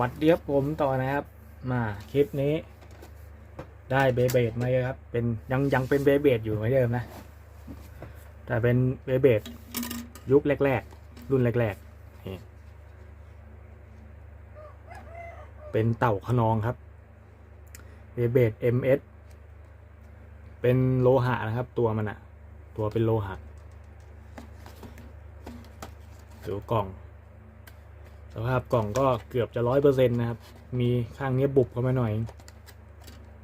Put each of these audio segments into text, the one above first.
วัดีครับผมต่อนะครับ มาคลิปนี้ ได้เบเบดมาเยอะครับ เป็นยังยังเป็นเบเบดอยู่เหมือนเดิมนะ แต่เป็นเบเบดยุคแรกๆ รุ่นแรกๆนี่เป็นเต่าขนองครับเบเบด MS เป็นโลหะนะครับ ตัวมันอะตัวเป็นโลหะดูกล่อง สภาพกล่องก็เกือบจะร้อยเปอร์เซ็นต์นะครับ มีข้างนี้บุบเข้ามาหน่อย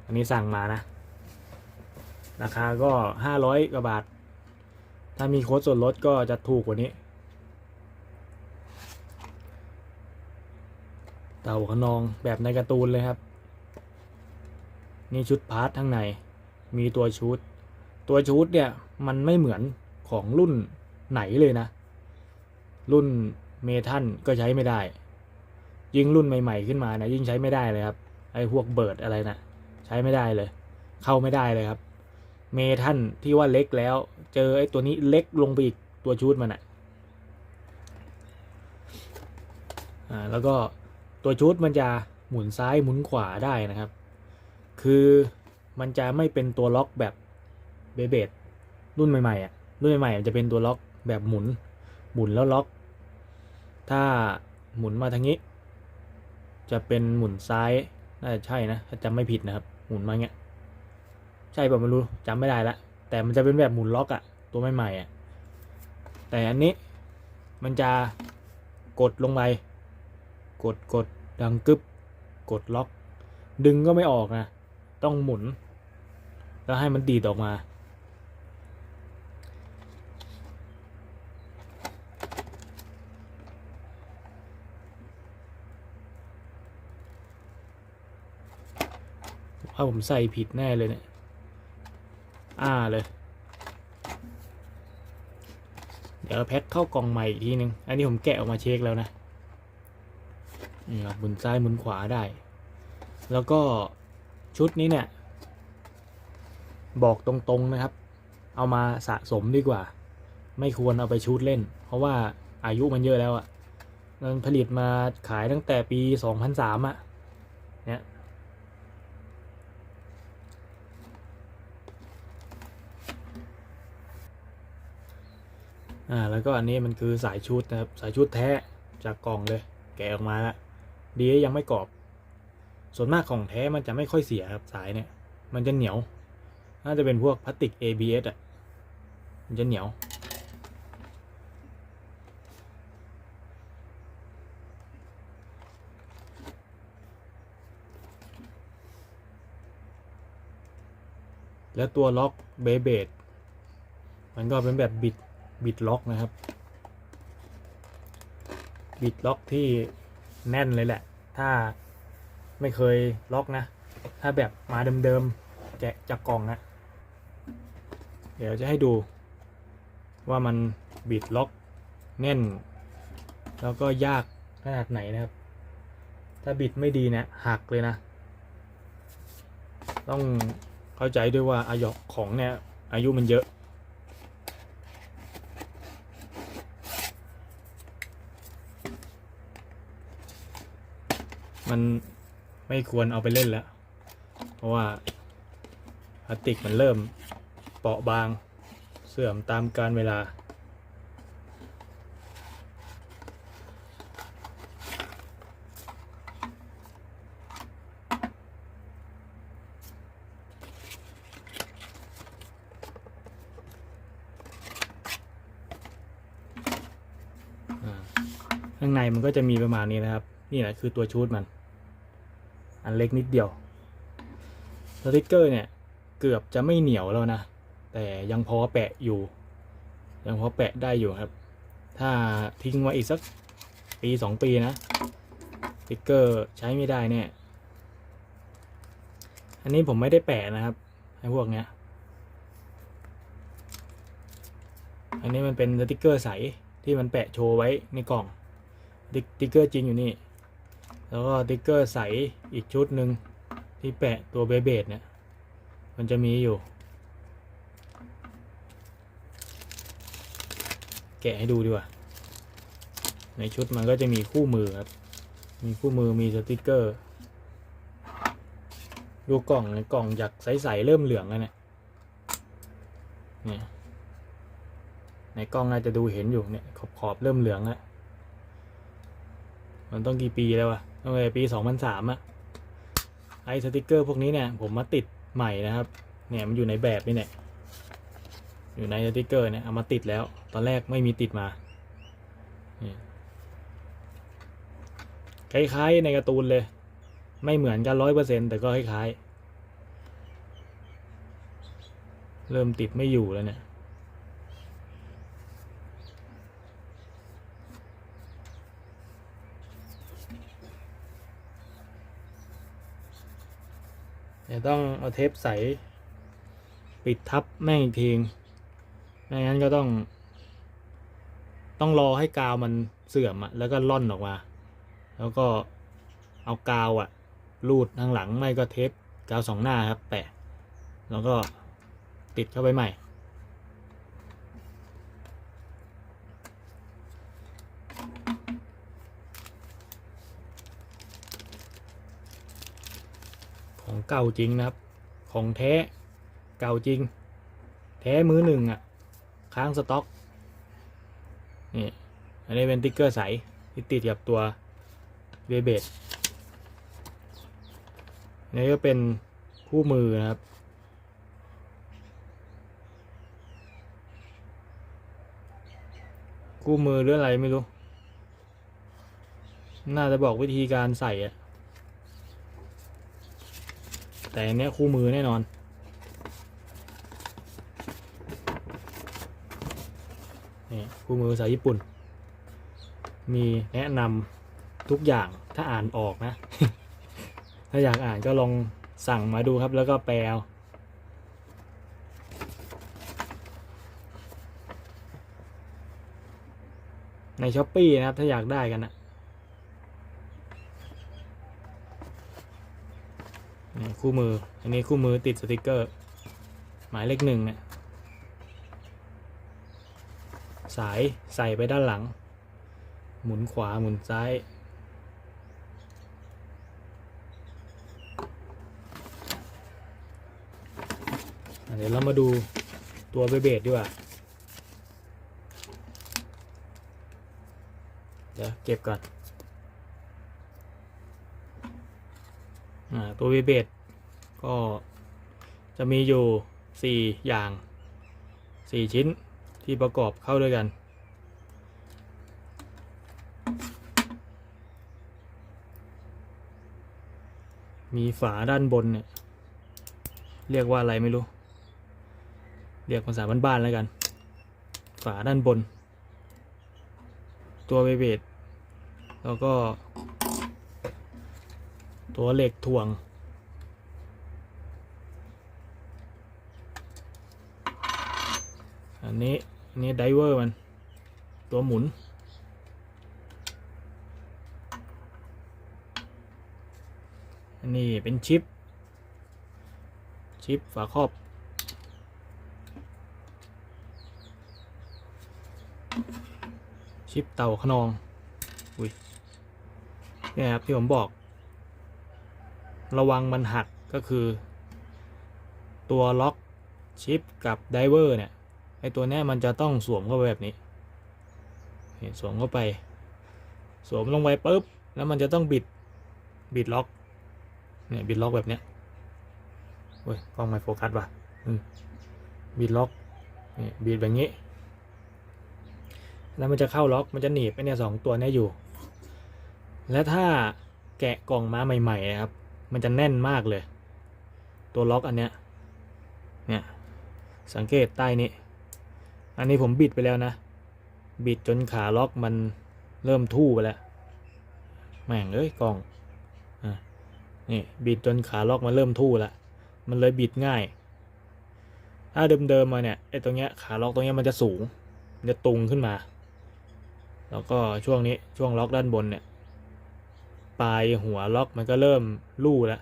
อันนี้สั่งมานะ ราคาก็ห้าร้อยกว่าบาท ถ้ามีโค้ดส่วนลดก็จะถูกกว่านี้ เต่าขนองแบบในการ์ตูนเลยครับ นี่ชุดพาร์ททั้งใน มีตัวชุด ตัวชุดเนี่ยมันไม่เหมือนของรุ่นไหนเลยนะ รุ่น เมทัลก็ใช้ไม่ได้ ยิ่งรุ่นใหม่ ๆ ขึ้นมานะยิ่งใช้ไม่ได้เลยครับไอ้พวกเบิร์ดอะไรนะใช้ไม่ได้เลย เข้าไม่ได้เลยครับ เมทัลที่ว่าเล็กแล้ว เจอไอ้ตัวนี้เล็กลงไปอีกตัวชุดมันอะอ่าแล้วก็ตัวชุดมันจะหมุนซ้ายหมุนขวาได้นะครับ คือมันจะไม่เป็นตัวล็อกแบบเบเบดรุ่นใหม่ๆอะรุ่นใหม่ๆจะเป็นตัวล็อกแบบหมุน หมุนแล้วล็อก ถ้าหมุนมาทางนี้ จะเป็นหมุนซ้ายน่าจะใช่นะถ้าจำไม่ผิดนะครับ หมุนมาเงี้ยใช่ป่ะไม่รู้จำไม่ได้ละแต่มันจะเป็นแบบหมุนล็อกอะตัวใหม่ๆอะแต่อันนี้มันจะกดลงไปกดกดดังกึบกดล็อก ดึงก็ไม่ออกนะ ต้องหมุน แล้วให้มันดีดออกมา ว่าผมใส่ผิดแน่เลยเนี่ย อ่าเลย เดี๋ยวแพ็คเข้ากล่องใหม่อีกทีนึง อันนี้ผมแกะออกมาเช็คแล้วนะ นี่ครับหมุนซ้ายหมุนขวาได้ แล้วก็ชุดนี้เนี่ย บอกตรงๆนะครับ เอามาสะสมดีกว่า ไม่ควรเอาไปชุดเล่น เพราะว่าอายุมันเยอะแล้วอะ่ะมันผลิตมาขายตั้งแต่ปี 2003อะ่ะ เนี่ย อ่าแล้วก็อันนี้มันคือสายชุดนะครับสายชุดแท้จากกล่องเลย แกะออกมาแล้วดียังไม่กรอบ ส่วนมากของแท้มันจะไม่ค่อยเสียครับสายเนี่ย มันจะเหนียว น่าจะเป็นพวกพลาสติก ABS อะมันจะเหนียวแล้วตัวล็อกเบเบดมันก็เป็นแบบบิด บิดล็อกนะครับ บิดล็อกที่แน่นเลยแหละ ถ้าไม่เคยล็อกนะ ถ้าแบบมาเดิมๆแกะจากกล่องนะ เดี๋ยวจะให้ดู ว่ามันบิดล็อกแน่น แล้วก็ยากขนาดไหนนะครับ ถ้าบิดไม่ดีเนะี่ยหักเลยนะ ต้องเข้าใจด้วยว่าอายุของเนี่ยอายุมันเยอะ มันไม่ควรเอาไปเล่นแล้ว เพราะว่าพลาสติกมันเริ่มเปราะบางเสื่อมตามกาลเวลาอ่าข้างในมันก็จะมีประมาณนี้นะครับ นี่แหละคือตัวชูดมัน อันเล็กนิดเดียวสติกเกอร์เนี่ยเกือบจะไม่เหนียวแล้วนะ แต่ยังพอแปะอยู่ ยังพอแปะได้อยู่ครับ ถ้าทิ้งไว้อีกสักปีสองปีนะสติกเกอร์ใช้ไม่ได้เนี่ยอันนี้ผมไม่ได้แปะนะครับไอ้พวกเนี้ยอันนี้มันเป็นสติกเกอร์ใสที่มันแปะโชว์ไว้ในกล่องติ๊กติ๊กเกอร์จริงอยู่นี่ แล้วก็ติ๊กเกอร์ใสอีกชุดหนึ่งที่แปะตัวเบเบดเนี่ย มันจะมีอยู่ แกะให้ดูดีกว่า ในชุดมันก็จะมีคู่มือครับ มีคู่มือมีสติกเกอร์ ดูกล่องกล่องจากใสๆเริ่มเหลืองแล้วเนี่ยเนี่ยในกล้องน่าจะดูเห็นอยู่เนี่ยขอบขอบๆเริ่มเหลืองแล้วมันต้องกี่ปีแล้วอะ ตั้งแต่ปีสองพันสามอะไอสติกเกอร์พวกนี้เนี่ยผมมาติดใหม่นะครับ เนี่ยมันอยู่ในแบบนี่เนี่ยอยู่ในสติกเกอร์เนี่ยเอามาติดแล้ว ตอนแรกไม่มีติดมานี่คล้ายๆในการ์ตูนเลย ไม่เหมือนกันร้อยเปอร์เซ็นแต่ก็คล้ายๆ เริ่มติดไม่อยู่แล้วเนี่ย เดี๋ยวต้องเอาเทปใส ปิดทับแม่งอีกทีไม่งั้นก็ต้อง ต้องรอให้กาวมันเสื่อมอะแล้วก็ล่อนออกมา แล้วก็เอากาวอะรูดทางหลังไม่ก็เทปกาวสองหน้าครับ แปะ แล้วก็ติดเข้าไปใหม่ เก่าจริงนะครับ ของแท้เก่าจริง แท้มือหนึ่งอะ ค้างสต็อกนี่อันนี้เป็นติ๊กเกอร์ใสที่ติดกับตัวเบเบดนี่ก็เป็นคู่มือนะครับ คู่มือหรืออะไรไม่รู้ น่าจะบอกวิธีการใส่อะ แต่อันเนี้ยคู่มือแน่นอน นี่คู่มือภาษาญี่ปุ่น มีแนะนำทุกอย่างถ้าอ่านออกนะ ถ้าอยากอ่านก็ลองสั่งมาดูครับแล้วก็แปลในช้อปปีนะครับ ถ้าอยากได้กันนะ คู่มือ อันนี้คู่มือติดสติกเกอร์ หมายเลขหนึ่งเนี่ยสายใส่ไปด้านหลัง หมุนขวาหมุนซ้าย เดี๋ยวเรามาดูตัวเบเบดดีกว่า เดี๋ยวเก็บก่อน อ่า ตัวเบเบด ก็จะมีอยู่สี่อย่างสี่ชิ้นที่ประกอบเข้าด้วยกัน มีฝาด้านบนเนี่ย เรียกว่าอะไรไม่รู้ เรียกภาษาบ้านๆแล้วกัน ฝาด้านบน ตัวเบเบดแล้วก็ ตัวเหล็กถ่วง อันนี้อันนี้ไดเวอร์มัน ตัวหมุน อันนี้เป็นชิป ชิปฝาครอบชิปเต่าขนอง อุ้ยเนี่ยครับที่ผมบอก ระวังมันหักก็คือ ตัวล็อกชิปกับไดเวอร์เนี่ย ไอตัวนี้มันจะต้องสวมเข้าไปแบบนี้สวมเข้าไป สวมลงไปปุ๊บ แล้วมันจะต้องบิด บิดล็อก เนี่ยบิดล็อกแบบเนี้ยโอ้ยกล้องไม่โฟกัสว่ะบิดล็อกนี่บิดแบบนี้ แล้วมันจะเข้าล็อก มันจะหนีบไอเนี่ยสองตัวนี้อยู่ และถ้าแกะกล่องมาใหม่ๆนะครับ มันจะแน่นมากเลย ตัวล็อกอันเนี้ย เนี่ย สังเกตใต้นี้ อันนี้ผมบิดไปแล้วนะ บิดจนขาล็อกมันเริ่มทู่ไปแล้ว แม่งเอ้ยกล่องอะนี่บิดจนขาล็อกมันเริ่มทู่ล้วมันเลยบิดง่าย ถ้าเดิมๆมาเนี่ยไอ้ตรงเนี้ยขาล็อกตรงเนี้ยมันจะสูง มันจะตุงขึ้นมา แล้วก็ช่วงนี้ช่วงล็อกด้านบนเนี่ยปลายหัวล็อกมันก็เริ่มลู่แล้ว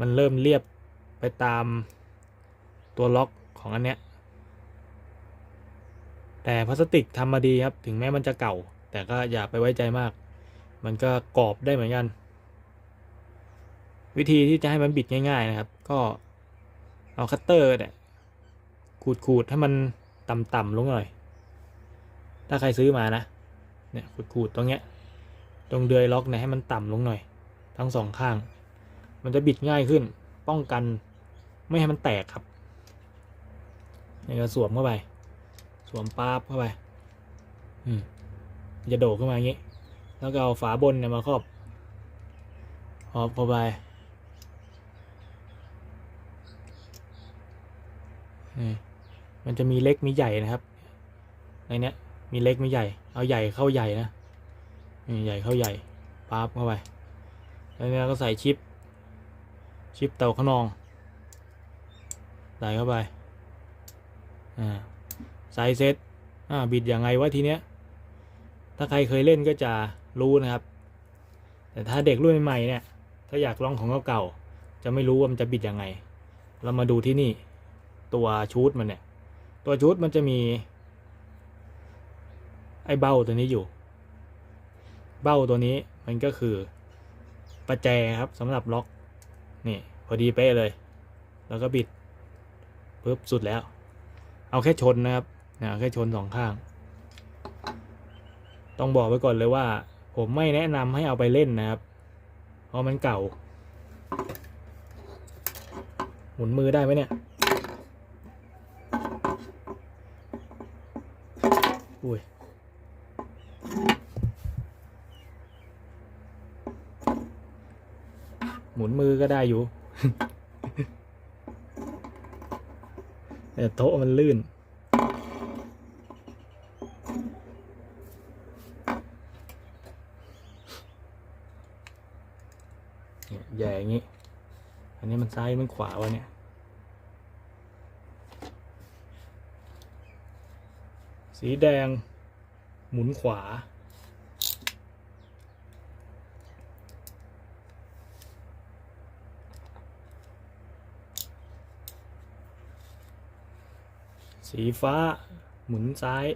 มันเริ่มเรียบไปตามตัวล็อกของอันเนี้ย แต่พลาสติกทำมาดีครับ ถึงแม้มันจะเก่า แต่ก็อย่าไปไว้ใจมาก มันก็กรอบได้เหมือนกัน วิธีที่จะให้มันบิดง่าย ๆนะครับ ก็เอาคัตเตอร์เนี่ยขูดๆให้มันต่ำๆลงหน่อย ถ้าใครซื้อมานะ เนี่ยขูดๆตรงเนี้ย ตรงเดือยล็อกเนี่ยให้มันต่ำลงหน่อย ทั้งสองข้าง มันจะบิดง่ายขึ้น ป้องกันไม่ให้มันแตกครับนี่ก็สวมเข้าไป สวมป๊าบเข้าไปอืมมันจะโดดขึ้นมาอย่างนี้ แล้วก็เอาฝาบนเนี่ยมาครอบครอบเข้าไปนี่มันจะมีเล็กมีใหญ่นะครับ ในเนี้ย มีเล็กมีใหญ่ เอาใหญ่เข้าใหญ่นะนี่ใหญ่เข้าใหญ่ปั๊บเข้าไป แล้วเนี่ยก็ใส่ชิป ชิปเต่าขนอง ใส่เข้าไป อ่า ใส่เสร็จอ่าบิดยังไงวะทีเนี้ย ถ้าใครเคยเล่นก็จะรู้นะครับ แต่ถ้าเด็กรุ่นใหม่เนี่ย ถ้าอยากลองของเก่าๆจะไม่รู้ว่ามันจะบิดยังไง เรามาดูที่นี่ ตัวชูดมันเนี่ย ตัวชูดมันจะมี ไอ้เบ้าตัวนี้อยู่ เบ้าตัวนี้มันก็คือประแจครับสำหรับล็อก นี่พอดีเป๊ะเลย แล้วก็บิดปุ๊บสุดแล้ว เอาแค่ชนนะครับ นะแค่ชนสองข้าง ต้องบอกไว้ก่อนเลยว่า ผมไม่แนะนำให้เอาไปเล่นนะครับ เพราะมันเก่า หมุนมือได้ไหมเนี่ย อุ้ยหมุนมือก็ได้อยู่แต่โต๊ะมันลื่น เนี่ยแย่อย่างนี้ อันนี้มัน ซ้ายมันขวาวะเนี่ยสีแดง หมุนขวา สีฟ้า หมุนซ้าย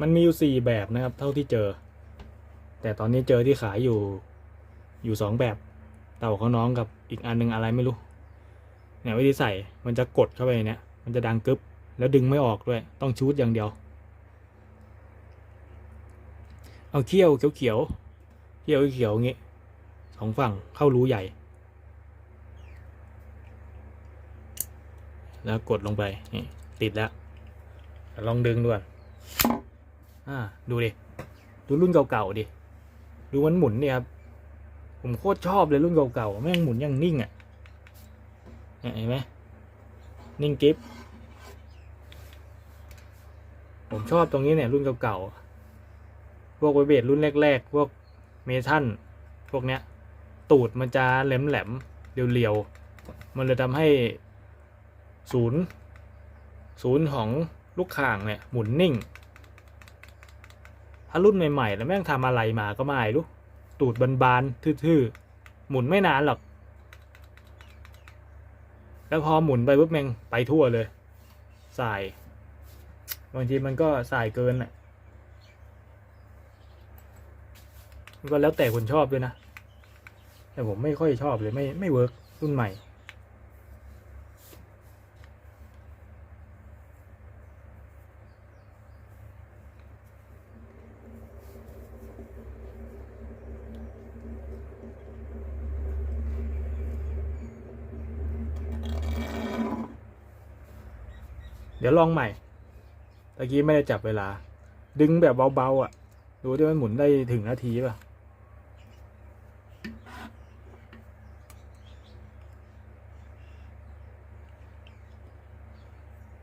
มันมีอยู่สี่แบบนะครับ เท่าที่เจอ แต่ตอนนี้เจอที่ขายอยู่อยู่สองแบบเต่าเขาน้องกับอีกอันหนึงอะไรไม่รู้เนี่ยวิธีใส่มันจะกดเข้าไปเนี้ยมันจะดังกึ๊บแล้วดึงไม่ออกด้วย ต้องชูดอย่างเดียว เอาเขี้ยวเขียวๆเขี้ยวเขียวๆอย่างงี้สองฝั่งเข้ารูใหญ่ แล้วกดลงไปนี่ติดแล้วลองดึงดูก่อนอ่าดูดิ ดูรุ่นเก่าๆดิ ดูมันหมุนเนี่ยครับผมโคตรชอบเลยรุ่นเก่าๆแม่งหมุนย่างนิ่งอะ่ะเห็นไหมนิ่งกิฟผมชอบตรงนี้เนี่ยรุ่นเก่าๆพวกไวเบทรุ่นแรกๆพวกเมทัลพวกเนี้ย ตูดมันจะแหลมๆเรียวๆมันเลยทำให้ศูนย์ศูนย์ของลูกข่างเนี่ยหมุนนิ่ง ถ้ารุ่นใหม่ๆแล้วแม่งทำอะไรมาก็ไม่รู้ ตูดบานๆทื่อๆ หมุนไม่นานหรอก แล้วพอหมุนไปปุ๊บแม่งไปทั่วเลยสายบางทีมันก็สายเกินอะก็แล้วแต่คนชอบด้วยนะ แต่ผมไม่ค่อยชอบเลยไม่ไม่เวิร์กรุ่นใหม่ เดี๋ยวลองใหม่ตะกี้ไม่ได้จับเวลา ดึงแบบเบาๆอะ ดูที่มันหมุนได้ถึงนาทีป่ะ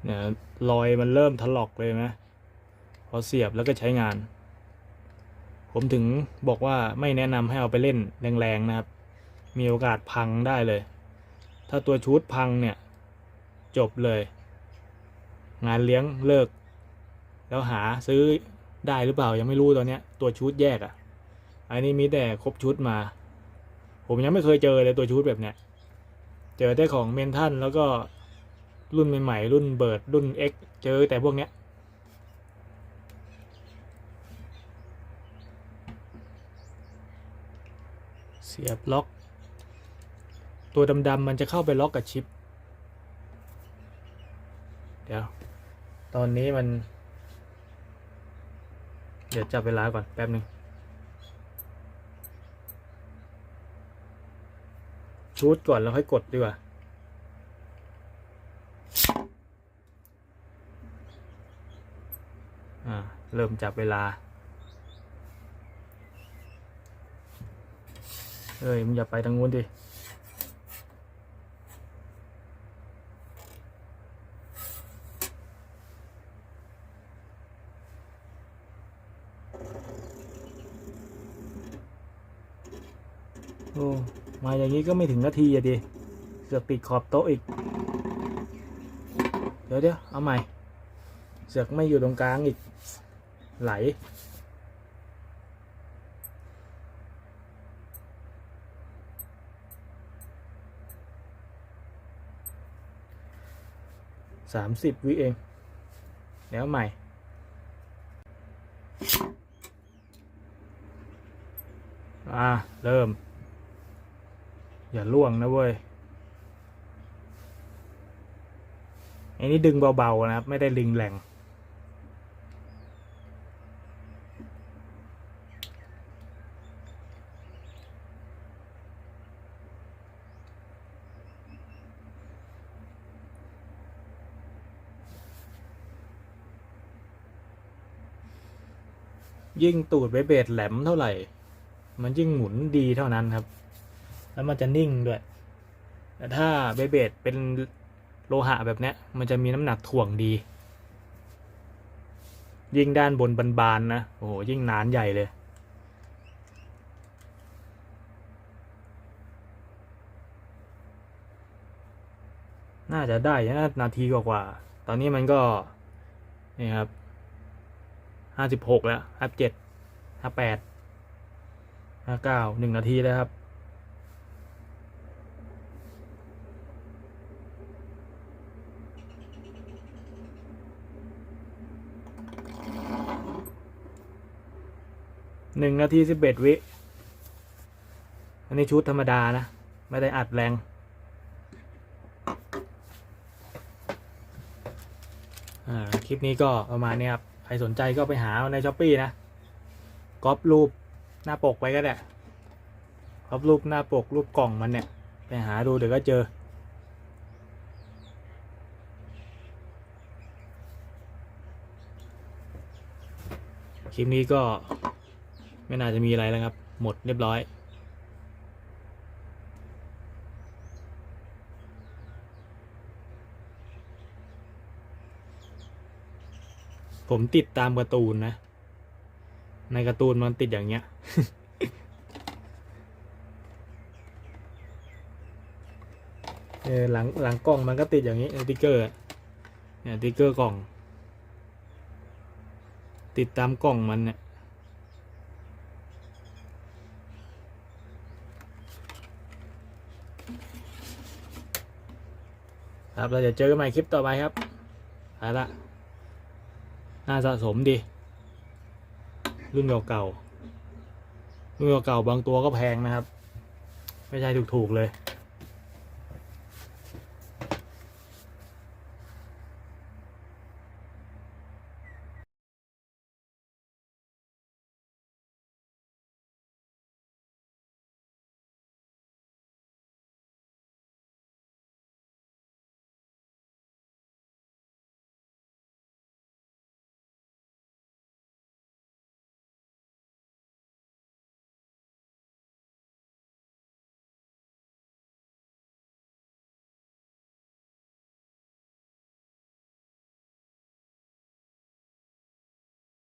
เนี่ยรอยมันเริ่มถลอกเลยไหมพอเสียบแล้วก็ใช้งาน ผมถึงบอกว่าไม่แนะนำให้เอาไปเล่นแรงๆนะครับ มีโอกาสพังได้เลย ถ้าตัวชุดพังเนี่ย จบเลย งานเลี้ยงเลิก แล้วหาซื้อได้หรือเปล่ายังไม่รู้ตอนเนี้ย ตัวชุดแยกอะ อันนี้มีแต่ครบชุดมา ผมยังไม่เคยเจอเลยตัวชุดแบบเนี้ยเจอแต่ของเมนทันแล้วก็รุ่นใหม่ๆรุ่นเบิร์ดรุ่นเอ็กเจอแต่พวกเนี้ยเสียบล็อก ตัวดำๆมันจะเข้าไปล็อกกับชิป เดี๋ยว ตอนนี้มัน เดี๋ยวจับเวลาก่อนแป๊บหนึ่งชูดก่อนแล้วค่อยกดดีกว่า อ่า เริ่มจับเวลา เอ้ย มึงอย่าไปทางนู้นดิ โอ้มาอย่างนี้ก็ไม่ถึงนาทีอะดิเสือกติดขอบโต๊ะอีก เดี๋ยวเดี๋ยวเอาใหม่ เสือกไม่อยู่ตรงกลางอีก ไหล สามสิบวิเอง แล้วใหม่อ่า เริ่ม อย่าล่วงนะเว้ยอันนี้ดึงเบาๆนะครับ ไม่ได้ลิงแรงยิ่งตูดเบเบดแหลมเท่าไหร่ มันยิ่งหมุนดีเท่านั้นครับ แล้วมันจะนิ่งด้วย แต่ถ้าเบเบดเป็นโลหะแบบเนี้ยมันจะมีน้ำหนักถ่วงดี ยิ่งด้านบนบานๆนะ โอ้โห ยิ่งนานใหญ่เลย น่าจะได้นะนาทีกว่าๆตอนนี้มันก็ นี่ครับห้าสิบหกแล้วห้าเจ็ดห้าแปดห้าเก้าหนึ่งนาทีแล้วครับ หนึ่งนาทีสิบเอ็ดวิ อันนี้ชุดธรรมดานะ ไม่ได้อัดแรง อ่า คลิปนี้ก็ประมาณนี้ครับ ใครสนใจก็ไปหาในช้อปปี้นะก๊อปรูปหน้าปกไปก็ได้ก๊อปรูปหน้าปกรูปกล่องมันเนี่ย ไปหาดูเดี๋ยวก็เจอคลิปนี้ก็ ไม่น่าจะมีอะไรแล้วครับ หมดเรียบร้อย ผมติดตามการ์ตูนนะ ในการ์ตูนมันติดอย่างเงี้ยเออหลังหลังกล่องมันก็ติดอย่างนี้สติ๊กเกอร์เนี่ยสติ๊กเกอร์กล่อง ติดตามกล่องมันเนี่ย ครับเราจะเจอกันใหม่คลิปต่อไปครับไปละน่าสะสมดี รุ่นเก่าๆรุ่นเก่าๆบางตัวก็แพงนะครับ ไม่ใช่ถูกๆเลย